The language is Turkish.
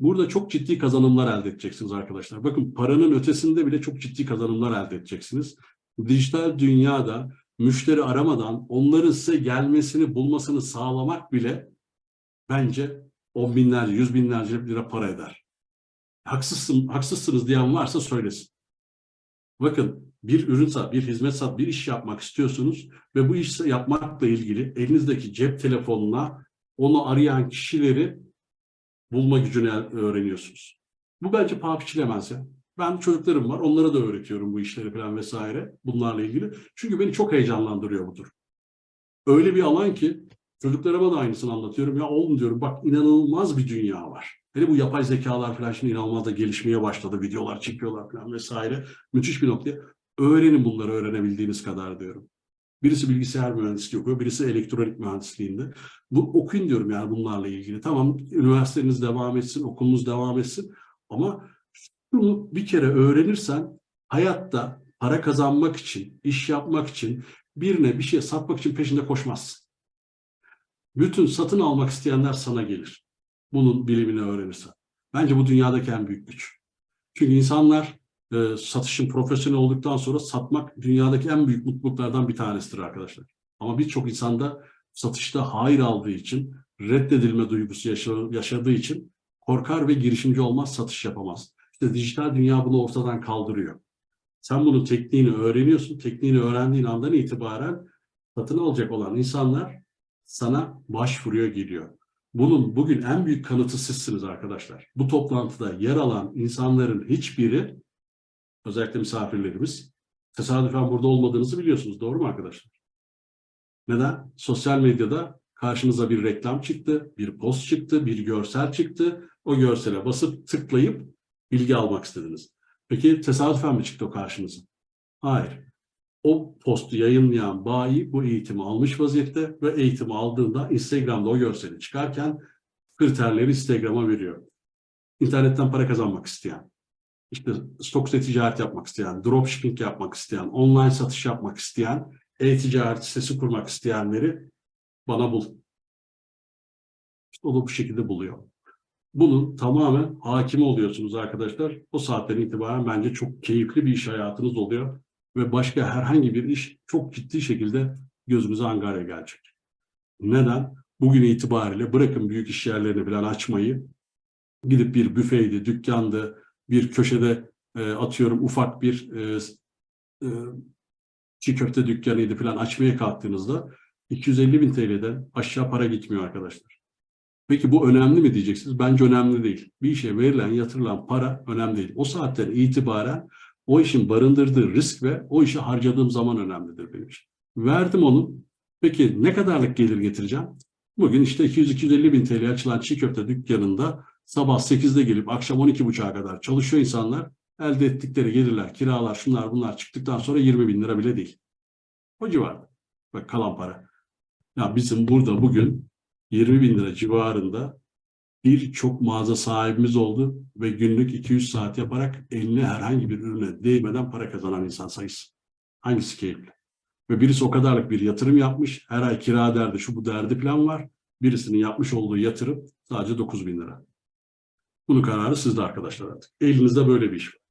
Burada çok ciddi kazanımlar elde edeceksiniz arkadaşlar. Bakın paranın ötesinde bile çok ciddi kazanımlar elde edeceksiniz. Dijital dünyada müşteri aramadan onların size gelmesini, bulmasını sağlamak bile bence on binlerce, yüz binlerce lira para eder. Haksızsın, haksızsınız diyen varsa söylesin. Bakın bir ürün sat, bir hizmet sat, bir iş yapmak istiyorsunuz ve bu iş yapmakla ilgili elinizdeki cep telefonuna onu arayan kişileri bulma gücünü öğreniyorsunuz. Bu bence paha biçilemez ya. Ben çocuklarım var, onlara da öğretiyorum bu işleri falan vesaire bunlarla ilgili. Çünkü beni çok heyecanlandırıyor bu durum. Öyle bir alan ki çocuklarıma da aynısını anlatıyorum. Ya oğlum diyorum bak inanılmaz bir dünya var. Hele bu yapay zekalar falan şimdi inanılmaz da gelişmeye başladı. Videolar çekiyorlar falan vesaire. Müthiş bir noktaya. Öğrenin bunları öğrenebildiğiniz kadar diyorum. Birisi bilgisayar mühendisliği okuyor, birisi elektronik mühendisliğinde. Bu okuyun diyorum yani bunlarla ilgili. Tamam üniversiteniz devam etsin, okulunuz devam etsin ama bunu bir kere öğrenirsen hayatta para kazanmak için, iş yapmak için, birine bir şey satmak için peşinde koşmazsın. Bütün satın almak isteyenler sana gelir. Bunun bilimini öğrenirsen. Bence bu dünyadaki en büyük güç. Çünkü insanlar e, satışın profesyonel olduktan sonra satmak dünyadaki en büyük mutluluklardan bir tanesidir arkadaşlar. Ama birçok insanda satışta hayır aldığı için, reddedilme duygusu yaşa- yaşadığı için korkar ve girişimci olmaz, satış yapamaz. İşte dijital dünya bunu ortadan kaldırıyor. Sen bunun tekniğini öğreniyorsun. Tekniğini öğrendiğin andan itibaren satın alacak olan insanlar sana başvuruyor geliyor. Bunun bugün en büyük kanıtı sizsiniz arkadaşlar. Bu toplantıda yer alan insanların hiçbiri, özellikle misafirlerimiz, tesadüfen burada olmadığınızı biliyorsunuz. Doğru mu arkadaşlar? Neden? Sosyal medyada karşınıza bir reklam çıktı, bir post çıktı, bir görsel çıktı. O görsele basıp tıklayıp bilgi almak istediniz. Peki tesadüfen mi çıktı o karşınıza? Hayır. O postu yayınlayan bayi bu eğitimi almış vaziyette ve eğitimi aldığında Instagram'da o görseli çıkarken kriterleri Instagram'a veriyor. İnternetten para kazanmak isteyen, işte stokta ticaret yapmak isteyen, dropshipping yapmak isteyen, online satış yapmak isteyen, e-ticaret sitesi kurmak isteyenleri bana bul. İşte o da bu şekilde buluyor. Bunun tamamen hakimi oluyorsunuz arkadaşlar. O saatten itibaren bence çok keyifli bir iş hayatınız oluyor ve başka herhangi bir iş çok ciddi şekilde gözünüze angarya gelecek. Neden? Bugün itibariyle bırakın büyük iş yerlerini falan açmayı, gidip bir büfeydi, dükkandı, bir köşede e, atıyorum ufak bir e, e, çiğ köfte dükkanıydı falan açmaya kalktığınızda 250 bin TL'den aşağı para gitmiyor arkadaşlar. Peki bu önemli mi diyeceksiniz? Bence önemli değil. Bir işe verilen, yatırılan para önemli değil. O saatten itibaren o işin barındırdığı risk ve o işe harcadığım zaman önemlidir benim için. Verdim onu. Peki ne kadarlık gelir getireceğim? Bugün işte 200-250 bin TL açılan çiğ köfte dükkanında sabah 8'de gelip akşam 12.30'a kadar çalışıyor insanlar. Elde ettikleri gelirler, kiralar, şunlar bunlar çıktıktan sonra 20 bin lira bile değil. O civarda. Bak kalan para. Ya bizim burada bugün 20 bin lira civarında birçok mağaza sahibimiz oldu ve günlük 200 saat yaparak eline herhangi bir ürüne değmeden para kazanan insan sayısı. Hangisi keyifli? Ve birisi o kadarlık bir yatırım yapmış. Her ay kira derdi, şu bu derdi plan var. Birisinin yapmış olduğu yatırım sadece 9 bin lira. Bunun kararı sizde arkadaşlar artık. Elinizde böyle bir iş var.